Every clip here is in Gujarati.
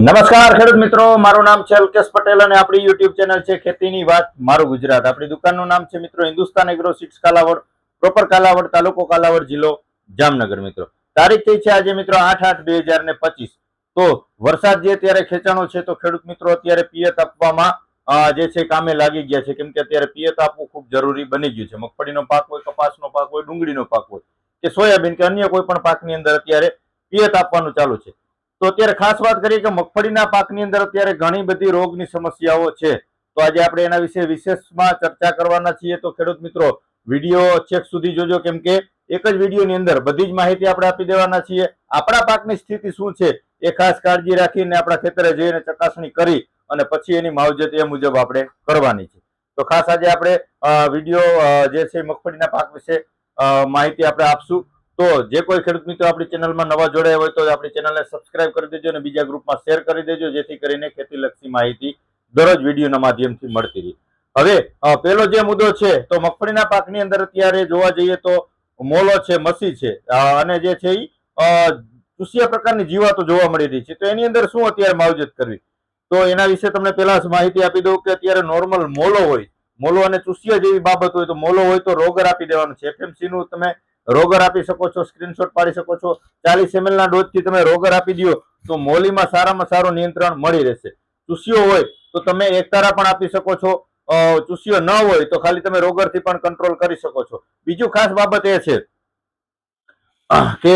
નમસ્કાર ખેડૂત મિત્રો, મારું નામ છે અલ્કેશ પટેલ અને આપણી યુટ્યુબ ચેનલ છે ખેતીની વાત મારું ગુજરાત. આપણી દુકાનનું નામ છે મિત્રો Hindustan agro seeds Kalavad proper Kalavad, તાલુકો કાલાવડ જિલ્લો જામનગર મિત્રો. તારીખ થઈ છે આજે મિત્રો આઠ આઠ બે હજાર ને પચીસ. તો વરસાદ જે અત્યારે ખેંચાણો છે તો ખેડૂત મિત્રો અત્યારે પિયત આપવામાં જે છે કામે લાગી ગયા છે. કેમ કે અત્યારે પિયત આપવું ખૂબ જરૂરી બની ગયું છે. મગફળીનો પાક હોય, કપાસનો પાક હોય, ડુંગળીનો પાક હોય કે સોયાબીન કે અન્ય કોઈ પણ પાકની અંદર અત્યારે પિયત આપવાનું ચાલુ છે. તો અત્યારે ખાસ વાત કરીએ કે મગફળીના પાકની અંદર અત્યારે ઘણી બધી રોગની સમસ્યાઓ છે. તો આજે આપણે એના વિશે વિશેષમાં ચર્ચા કરવાના છીએ. તો ખેડૂત મિત્રો, વીડિયો છેક સુધી જોજો. કેમ કે એક જ વિડીયોની અંદર બધી જ માહિતી આપણે આપી દેવાના છીએ. આપણા પાકની સ્થિતિ શું છે એ ખાસ કાળજી રાખીને આપણા ખેતરે જઈને ચકાસણી કરી અને પછી એની માવજત એ મુજબ આપણે કરવાની છે. તો ખાસ આજે આપણે વીડિયો જે છે મગફળીના પાક વિશે માહિતી આપણે આપશું. તો જે કોઈ ખેડૂત મિત્રો આપણી ચેનલમાં નવા જોડાયા હોય તો આપણી ચેનલને સબસ્ક્રાઇબ કરી દેજો અને બીજા ગ્રુપમાં શેર કરી દેજો, જેથી કરીને ખેતીલક્ષી માહિતી દરરોજ વિડીયોના માધ્યમથી મળતી રહી. હવે પેલો જે મુદ્દો છે, તો મગફળીના પાકની અંદર અત્યારે જોવા જઈએ તો મોલો છે, મસી છે અને જે છે એ ચૂસિયા પ્રકારની જીવાતો જોવા મળી રહી છે. તો એની અંદર શું અત્યારે માવજત કરવી? તો એના વિશે તમને પહેલા જ માહિતી આપી દઉં કે અત્યારે નોર્મલ મોલો હોય, મોલો અને ચૂસિયા જેવી બાબત હોય તો મોલો હોય તો રોગર આપી દેવાનું છે. એફએમસી નું તમે રોગર આપી શકો છો, સ્ક્રીનશોટ પાડી શકો છો. ચાલીસ એમએલ ના ડોઝથી તમે રોગર આપી દો, તો મોલીમાં સારામાં સારું નિયંત્રણ મળી રહેશે. ચૂસ્યો હોય તો તમે એકતારા પણ આપી શકો છો. ચૂસ્યો ન હોય તો ખાલી તમે રોગરથી પણ કંટ્રોલ કરી શકો છો. બીજું ખાસ બાબત એ છે કે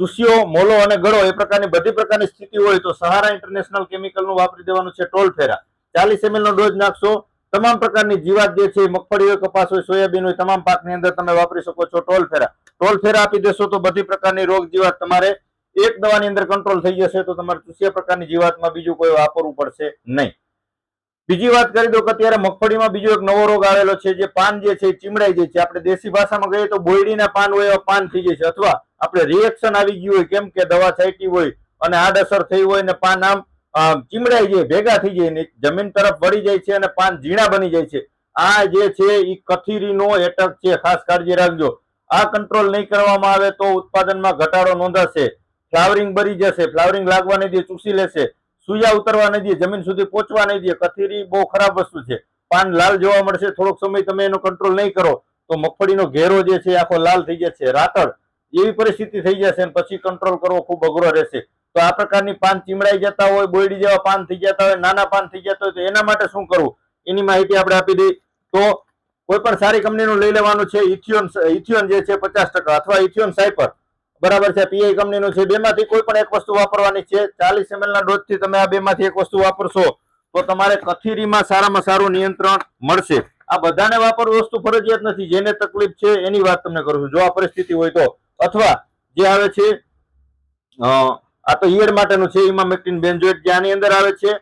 ચૂસ્યો, મોલો અને ગળો એ પ્રકારની બધી પ્રકારની સ્થિતિ હોય તો સહારા ઇન્ટરનેશનલ કેમિકલનું વાપરી દેવાનું છે ટોલ ફેરા. ચાલીસ એમએલ નો ડોઝ નાખશો તમામ પ્રકારની જીવાત જે છે મગફળી હોય કપાસ હોય સોયાબીન હોય, તમામ પાકની અંદર તમે વાપરી શકો છો ટોલ ફેરા. ટોલ ફેરા આપી દેશો તો બધી પ્રકારની રોગ જીવાત તમારે એક દવાની અંદર કંટ્રોલ થઈ જશે તો તમારે ચૂસ્યા પ્રકારની જીવાતમાં બીજું કોઈ વાપરવું પડશે નહીં. બીજી વાત કરી દો કે અત્યારે મગફળીમાં બીજો એક નવો રોગ આવેલો છે, જે પાન જે છે ચીમડાઈ જાય છે. આપણે દેશી ભાષામાં કહીએ તો બોયડીના પાન હોય એવા પાન થઈ જાય છે. અથવા આપણે રિએક્શન આવી ગયું હોય, કેમ કે દવા છાંટી હોય અને આડઅસર થઈ હોય ને પાન આમ ચીમડાઈ જાય ભેગા થઈ જાય જમીન તરફ વળી જાય છે અને પાન ઝીણા બની જાય છે. આ જે છે એ કથીરીનો એટક છે, ખાસ કાળજી રાખજો. આ કંટ્રોલ નહીં કરવામાં આવે તો ઉત્પાદનમાં ઘટાડો નોંધાશે. ફ્લાવરિંગ બરી જશે, ફ્લાવરિંગ લાગવા નહીં દે, ચૂસી લેશે. સુયા ઉતરવા નહીં દે, જમીન સુધી પહોંચવા નહીં દે. કથીરી બહુ ખરાબ વસ્તુ છે. પાન લાલ જોવા મળશે, થોડોક સમય તમે એનો કંટ્રોલ નહીં કરો તો મગફળીનો ઘેરો જે છે આખો લાલ થઈ જશે, રાતળ. એવી પરિસ્થિતિ થઈ જશે પછી કંટ્રોલ કરવો ખૂબ અઘરો રહેશે. તો આ પ્રકારની પાન ચીમડાઈ જતા હોય, બોયડી જેવા પાન થઈ જતા હોય, નાના પાન થઈ જતા હોય, તો એના માટે શું કરવું? એની માહિતી આપણે આપી દઈ તો કોઈ પણ સારી કંપનીનું લઈ લેવાનું છે ઇથિયોન ઇથિયોન જે છે પચાસ ટકા અથવા ઇથિયોન સાયપર બરાબર છે પીઆઈ કંપનીનું છે. બેમાંથી કોઈ પણ એક વસ્તુ વાપરવાની છે, ચાલીસ એમએલ ના ડોઝથી તમે આ બેમાંથી એક વસ્તુ વાપરશો, તો તમારે કથીરીમાં સારામાં સારું નિયંત્રણ મળશે. આ બધાને વાપરવું વસ્તુ ફરજિયાત નથી. જેને તકલીફ છે, એની વાત તમને કરું છું. જો આ પરિસ્થિતિ હોય તો. અથવા જે આવે છે આ તો ઈયળ માટેનું છે ઇમામેક્ટિન બેન્ઝોઇટ જે આની અંદર આવે છે.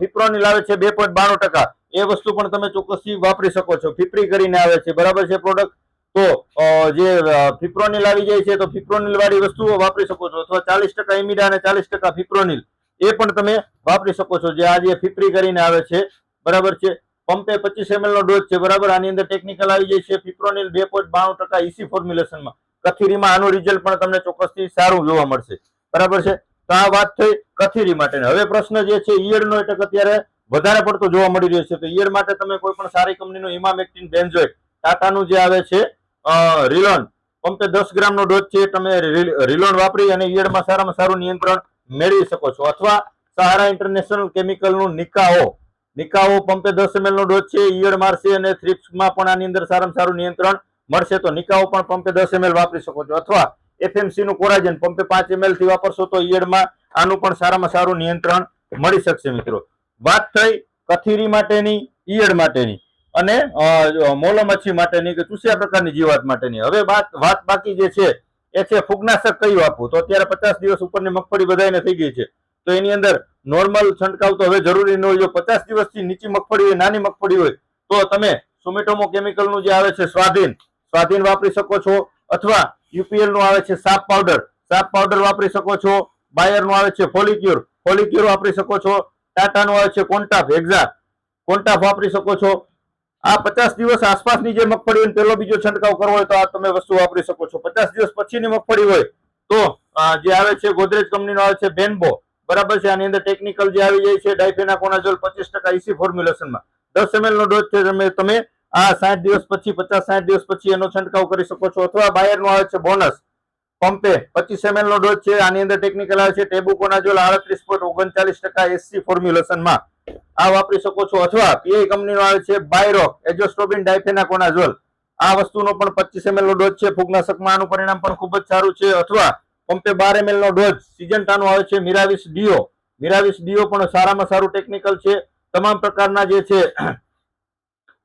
ફિપ્રોનિલ આવે છે, બે પોઈન્ટ બાણું ટકા. એ વસ્તુ પણ તમે ચોક્કસથી વાપરી શકો છો. ફિપ્રી કરીને આવે છે. બરાબર છે પ્રોડક્ટ તો જે ફિપ્રોનિલ આવી જાય છે, તો ફિપ્રોનિલ વાળી વસ્તુઓ વાપરી શકો છો. અથવા ચાલીસ ટકા ઇમિડા અને ચાલીસ ટકા ફિપ્રોનિલ. એ પણ તમે વાપરી શકો છો. જે આજે ફિપ્રી કરીને આવે છે. બરાબર છે? પંપે પચીસ એમએલ નો ડોઝ છે. બરાબર? આની અંદર ટેકનિકલ આવી જાય છે. ફિપ્રોનિલ બે પોઈન્ટ બાણું ટકા ઇસી ફોર્મ્યુલેશનમાં કથીરીમાં આનું રિઝલ્ટ પણ તમને ચોક્કસથી સારું જોવા મળશે. બરાબર છે? તો આ વાત થઈ કથીરી માટે હવે પ્રશ્ન જે છે ઈયળનો એટલે અત્યારે વધારે પડતો જોવા મળી રહ્યો છે. તો ઈયળ માટે તમે કોઈ પણ સારી કંપનીનું ઇમામેક્ટિન બેન્ઝોઇટ ટાટાનું જે આવે છે રિલોન પંપે દસ ગ્રામનો ડોઝ છે, તમે રિલોન વાપરી અને ઈયળમાં સારામાં સારું નિયંત્રણ મેળવી શકો છો. અથવા સહારા ઇન્ટરનેશનલ કેમિકલનું નિકાઓ. નિકાઓ પંપે દસ એમએલનો ડોઝ છે, ઈયળ મારશે અને થ્રિપ્સમાં પણ આની અંદર સારામાં સારું નિયંત્રણ મળશે તો નિકાઓ પણ પંપે દસ એમએલ વાપરી શકો છો. અથવા એફએમસી નું કોરાજન પંપે પાંચ એમએલથી વાપરશો તો ઈયળમાં આનું પણ સારામાં સારું નિયંત્રણ મળી શકશે મિત્રો. વાત થઈ કથીરી માટેની, ઈયળ માટેની અને મોલમચ્છી મોલો મચ્છી માટેની કે ચૂસ્યા પ્રકારની જીવાત માટેની. હવે વાત વાત બાકી જે છે, એ છે ફૂગનાશક કયું આપવું? તો અત્યારે પચાસ દિવસ ઉપરની મગફળી બધાને થઈ ગઈ છે. તો એની અંદર નોર્મલ છંટકાવ તો હવે જરૂરી ન હોય. જો પચાસ દિવસથી નીચી મગફળી હોય, નાની મગફળી હોય, તો તમે સુમેટોમો કેમિકલનું જે આવે છે સ્વાધીન સ્વાધીન વાપરી શકો છો અથવા યુપીએલનું આવે છે સાપ પાવડર સાપ પાવડર વાપરી શકો છો. બાયરનું આવે છે ફોલિક્યુર. ફોલિક્યુર વાપરી શકો છો. ટાટા નું આવે છે કોન્ટાફ, એક્ઝા. કોન્ટાફ વાપરી શકો છો. આ પચાસ દિવસ આસપાસની જે મગફળી પેલો બીજો છંટકાવ કરવો હોય તો આ તમે વસ્તુ વાપરી શકો છો. પચાસ દિવસ પછીની મગફળી હોય તો જે આવે છે ગોદરેજ કંપનીનો આવે છે બેનબો બરાબર છે? આની અંદર ટેકનિકલ જે આવી જાય છે, ડાયફેનાકોનાઝોલ પચીસ ટકા ઇસી ફોર્મ્યુલેશનમાં દસ એમએલ નો ડોઝ છે તમે આ સાઠ દિવસ પછી, પચાસ સાઠ દિવસ પછી એનો છંટકાવ કરી શકો છો. અથવા બાયરનો આવે છે બોનસ પંપે પચીસ એમએલ નો ડોઝ છે. આની અંદર ટેકનિકલ આવે છે. ટેબુકોનાઝોલ આડત્રીસ પોઈન્ટ ઓગણચાલીસ ટકા એસસી ફોર્મ્યુલેશનમાં આ વાપરી શકો છો. અથવા પીઆઈ કંપનીનો આવે છે બાયરોક એજોસ્ટ્રોબિન ડાયફેનાકોનાઝોલ આ વસ્તુનો પણ પચીસ એમએલ નો ડોઝ છે. ફૂગનાશકમાં આનું પરિણામ પણ ખૂબ જ સારું છે. અથવા પંપે બાર એમએલ નો ડોઝ સિજન્ટાનો આવે છે મિરાવિસ ડીઓ મિરાવિસ ડીઓ પણ સારામાં સારું ટેકનિકલ છે. તમામ પ્રકારના જે છે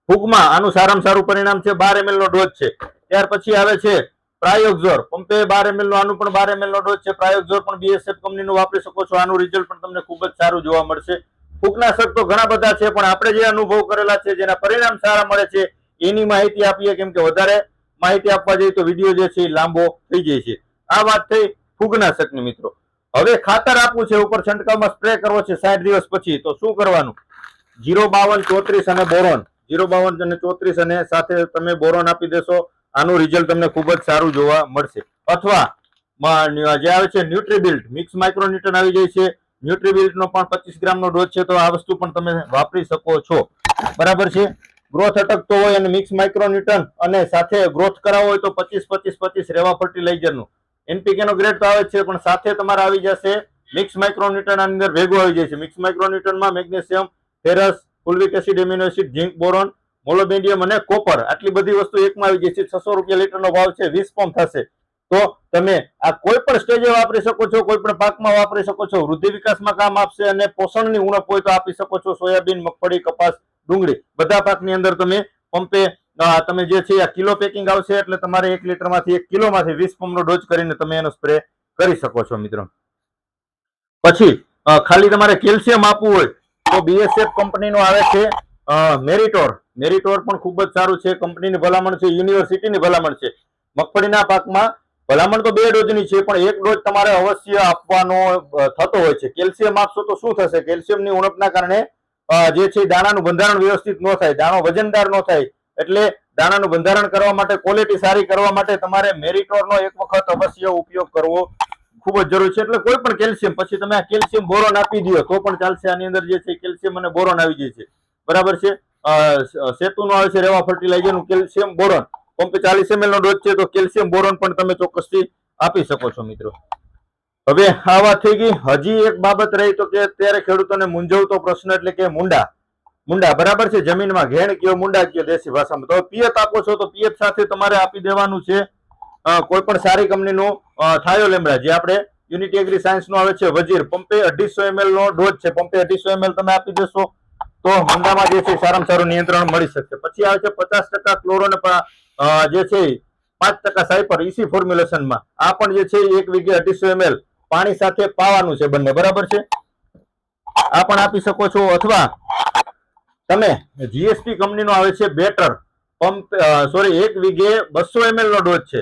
ફૂગમાં આનું સારામાં સારું પરિણામ છે, બાર એમએલ નો ડોઝ છે. ત્યાર પછી આવે છે પ્રાયોગઝોર. પંપે બાર એમએલ નો, આનું પણ બાર ml નો ડોઝ છે. પ્રાયોગઝોર પણ બીએસએફ કંપનીનું વાપરી શકો છો. આનું રિઝલ્ટ પણ તમને ખૂબ જ સારું જોવા મળશે. ફૂગનાશક તો ઘણા બધા છે, પણ આપણે જે અનુભવ કરેલા છે, જેના પરિણામ સારા મળે છે, એની માહિતી આપીએ કેમ કે વધારે માહિતી આપવા જઈએ તો વીડિયો જે છે એ લાંબો થઈ જાય છે. આ વાત થઈ ફૂગનાશકની મિત્રો. હવે ખાતર આપવું છે, ઉપર છંટકાવમાં સ્પ્રે કરવો છે સાઠ દિવસ પછી. તો શું કરવાનું? જીરો બાવન ચોત્રીસ અને બોરોન. જીરો બાવન અને ચોત્રીસ અને સાથે તમે બોરોન આપી દેશો. આનું રિઝલ્ટ તમને ખૂબ જ સારું જોવા મળશે. અથવા જે આવે છે ન્યુટ્રીબિલ્ટ, મિક્સ માઇક્રોન્યુટન આવી જાય છે. ન્યુટ્રીબિલ્ટનો પણ પચીસ ગ્રામનો ડોઝ છે, તો આ વસ્તુ પણ તમે વાપરી શકો છો. બરાબર છે? ગ્રોથ અટકતો હોય અને મિક્સ માઇક્રોન્યુટન અને સાથે ગ્રોથ કરાવો હોય તો પચીસ પચીસ પચીસ રેવા ફર્ટિલાઇઝરનું. એનપીકેનો ગ્રેડ તો આવે છે, પણ સાથે તમારે આવી જશે. મિક્સ માઇક્રોન્યુટન અંદર ભેગું આવી જાય છે. Mix માઇક્રોન્યુટનમાં magnesium, ferrous fulvic acid, amino acid, zinc, boron, molybdenum અને કોપર. આટલી બધી વસ્તુ એકમાં આવી જશે છસો રૂપિયા લીટરનો ભાવ છે. વીસ પંપ થશે. તો તમે આ કોઈ પણ સ્ટેજે વાપરી શકો છો, કોઈ પણ પાકમાં વાપરી શકો છો. વૃદ્ધિ વિકાસમાં કામ આપશે અને પોષણની ઉણપ હોય તો આપી શકો છો. સોયાબીન, મગફળી, કપાસ, ડુંગળી. બધા પાકની અંદર તમે પંપે તમે જે છે આ કિલો પેકિંગ આવશે. એટલે તમારે એક લીટરમાંથી એક કિલોમાંથી વીસ પંપનો ડોઝ કરીને તમે એનો સ્પ્રે કરી શકો છો, મિત્રો. પછી ખાલી તમારે કેલ્શિયમ આપવું હોય તો બીએસએફ કંપનીનું આવે છે મેરિટોર મેરિટોર પણ ખૂબ જ સારું છે. કંપનીની ભલામણ છે યુનિવર્સિટીની ભલામણ છે. મગફળીના પાકમાં ભલામણ તો બે ડોઝની છે, પણ એક ડોઝ તમારે અવશ્ય આપવાનો થતો હોય છે. કેલ્શિયમ આપશો તો શું થશે? કેલ્શિયમની ઉણપના કારણે જે છે દાણાનું બંધારણ વ્યવસ્થિત ન થાય. દાણો વજનદાર ન થાય. એટલે દાણાનું બંધારણ કરવા માટે ક્વોલિટી સારી કરવા માટે તમારે મેરિટોરનો એક વખત અવશ્ય ઉપયોગ કરવો ખૂબ જ જરૂરી છે. એટલે કોઈ પણ કેલ્શિયમ, પછી તમે આ કેલ્શિયમ બોરોન આપી દો, તો પણ ચાલશે. આની અંદર જે છે કેલ્શિયમ અને બોરોન આવી જાય છે. બરાબર છે? સેતુનું આવે છે રેવા ફર્ટિલાઇઝરનું કેલ્શિયમ બોરોન. પંપે ચાલીસ એમએલ નો ડોઝ છે, તો કેલ્શિયમ બોરોન પણ તમે ચોક્કસથી આપી શકો છો મિત્રો. હવે આ વાત થઈ ગઈ. હજી એક બાબત રહી તો કે અત્યારે ખેડૂતોને મૂંઝવતો પ્રશ્ન એટલે કે મુંડા. મુંડા, બરાબર છે? જમીનમાં ઘેણ કયો, મુંડા કયો દેશી ભાષામાં. તો પિયત આપો છો, તો પિયત સાથે તમારે આપી દેવાનું છે. કોઈ પણ સારી કંપનીનું થાયો લેમડા જે આપણે યુનિટી એગ્રી સાયન્સ નો આવે છે વજીર પંપે અઢીસો એમએલ નો ડોઝ છે. પંપે અઢીસો એમએલ તમે આપી દેશો તો મુંડામાં જે છે સારામાં સારું નિયંત્રણ મળી શકશે. પછી આવે છે પચાસ ટકા ક્લોરો ને પા- અ, જે છે પાંચ ટકા સાયપર ઈસી ફોર્મ્યુલેશનમાં આ પણ જે છે એક વીઘે અઢીસો એમએલ પાણી સાથે પાવાનું છે બંને. બરાબર છે? આ પણ આપી શકો છો. અથવા તમે જીએસટી કંપનીનો આવે છે બેટર પંપ સોરી એક વીઘે બસો એમએલ નો ડોઝ છે.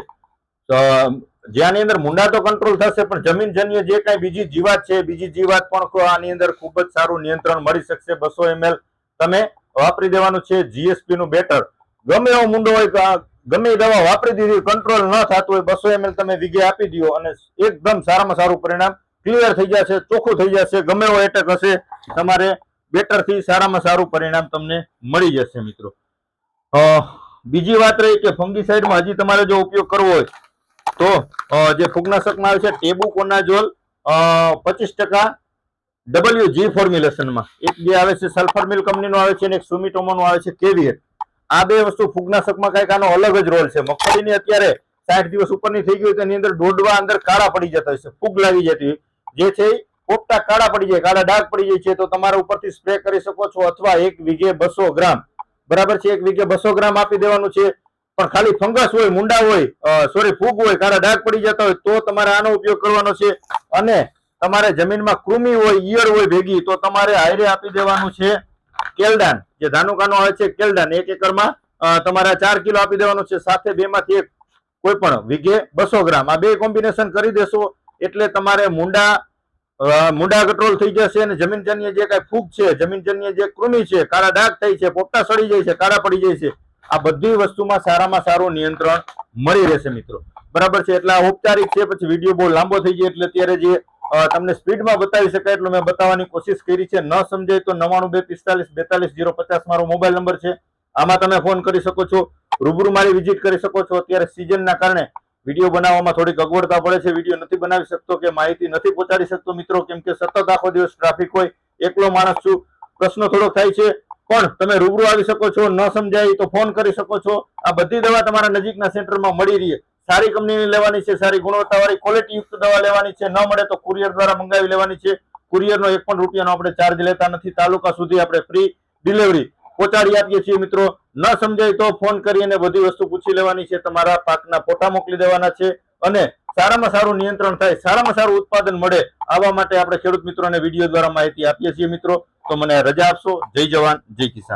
જ્યાંની અંદર મુંડા તો કંટ્રોલ થશે, પણ જમીનજન્ય જે કાંઈ બીજી જીવાત છે બીજી જીવાત પણ આની અંદર ખૂબ જ સારું નિયંત્રણ મળી શકશે. બસો એમએલ તમે વાપરી દેવાનું છે જીએસપી નું બેટર. ગમે એવો મુંડો હોય ગમે દવા વાપરી દીધી કંટ્રોલ ન થતું હોય, બસો એમએલ તમે વીઘે આપી દો અને એકદમ સારામાં સારું પરિણામ ક્લિયર થઈ જશે, ચોખ્ખું થઈ જશે. ગમે એવો એટેક હશે, તમારે બેટરથી સારામાં સારું પરિણામ તમને મળી જશે મિત્રો. બીજી વાત રહી કે ફંગીસાઇડમાં હજી તમારે જો ઉપયોગ કરવો હોય તો જે ફૂગનાશકમાં આવે છે ટેબુકોનાઝોલ પચીસ ટકા ડબલ્યુ જી ફોર્મ્યુલેશનમાં એક બે આવે છે સલ્ફર મિલ કંપનીનો આવે છે અને એક સુમિટોમોનો આવે છે, કેવીએટ. આ બે વસ્તુ ફૂગનાશકમાં કંઈક આનો અલગ જ રોલ છે. મગફળીની અત્યારે સાઠ દિવસ ઉપરની થઈ ગઈ હોય તેની અંદર દોડવા અંદર કાળા પડી જતા હોય છે, ફૂગ લાગી જતી. જે છે પોપટા કાળા પડી જાય, કાળા ડાઘ પડી જાય છે, તો તમારા ઉપરથી સ્પ્રે કરી શકો છો, અથવા એક વીઘે બસો ગ્રામ. બરાબર છે, એક વીઘે બસો ગ્રામ આપી દેવાનું છે. પણ ખાલી ફંગસ હોય, મુંડા હોય સોરી ફૂગ હોય, કાળા ડાઘ પડી જતા હોય, તો તમારે આનો ઉપયોગ કરવાનો છે. અને તમારે જમીનમાં કૃમિ હોય, ઈયળ હોય ભેગી, તો તમારે હાયરે આપી દેવાનું છે કેલદાન જે ધાનુકાનો આવે છે કેલદાન એક એકરમાં તમારે ચાર કિલો આપી દેવાનું છે. સાથે બે માંથી એક કોઈ પણ વીઘે બસો ગ્રામ. આ બે કોમ્બિનેશન કરી દેશો, એટલે તમારે મુંડા મુંડા કંટ્રોલ થઈ જશે અને જમીનજન્ય જે કઈ ફૂગ છે, જમીનજન્ય જે કૃમિ છે, કાળા ડાઘ થઈ છે, પોપટા સડી જાય છે, કાળા પડી જાય છે આ બધી વસ્તુમાં સારામાં સારું નિયંત્રણ મળી રહેશે મિત્રો. બરાબર છે? એટલે ઔપચારિક છે, પછી વીડિયો બહુ લાંબો થઈ જાય એટલે અત્યારે જે તમને સ્પીડમાં બતાવી શકાય એટલું મેં બતાવવાની કોશિશ કરી છે. ન સમજાય તો નવાણું બે પિસ્તાલીસ બેતાલીસ જીરો પચાસ મારો મોબાઈલ નંબર છે. આમાં તમે ફોન કરી શકો છો, રૂબરૂ મારી વિઝિટ કરી શકો છો. અત્યારે સિઝનના કારણે વીડિયો બનાવવામાં થોડીક અગવડતા પડે છે. વીડિયો નથી બનાવી શકતો કે માહિતી નથી પહોંચાડી શકતો મિત્રો, કેમ કે સતત આખો દિવસ ટ્રાફિક હોય, એકલો માણસ છું. પ્રશ્નો થોડોક થાય છે. પણ તમે રૂબરૂ આવી શકો છો, ન સમજાય તો ફોન કરી શકો છો. આ બધી દવા તમારા નજીકના સેન્ટરમાં મળી રહી સારી કંપનીની લેવાની છે, સારી ગુણવત્તાવાળી ક્વોલિટી યુક્ત દવા લેવાની છે. ન મળે તો કુરિયર દ્વારા મંગાવી લેવાની છે. કુરિયરનો એક પણ રૂપિયાનો આપણે ચાર્જ લેતા નથી. તાલુકા સુધી આપણે ફ્રી ડિલિવરી પહોંચાડી આપીએ છીએ મિત્રો. ન સમજાય તો ફોન કરી અને બધી વસ્તુ પૂછી લેવાની છે. તમારા પાકના ફોટા મોકલી દેવાના છે. અને સારામાં સારું નિયંત્રણ થાય, સારામાં સારું ઉત્પાદન મળે, આવા માટે આપણે ખેડૂત મિત્રોને વીડિયો દ્વારા માહિતી આપીએ છીએ મિત્રો. તો મને રજા આપશો. જય જવાન, જય કિસાન.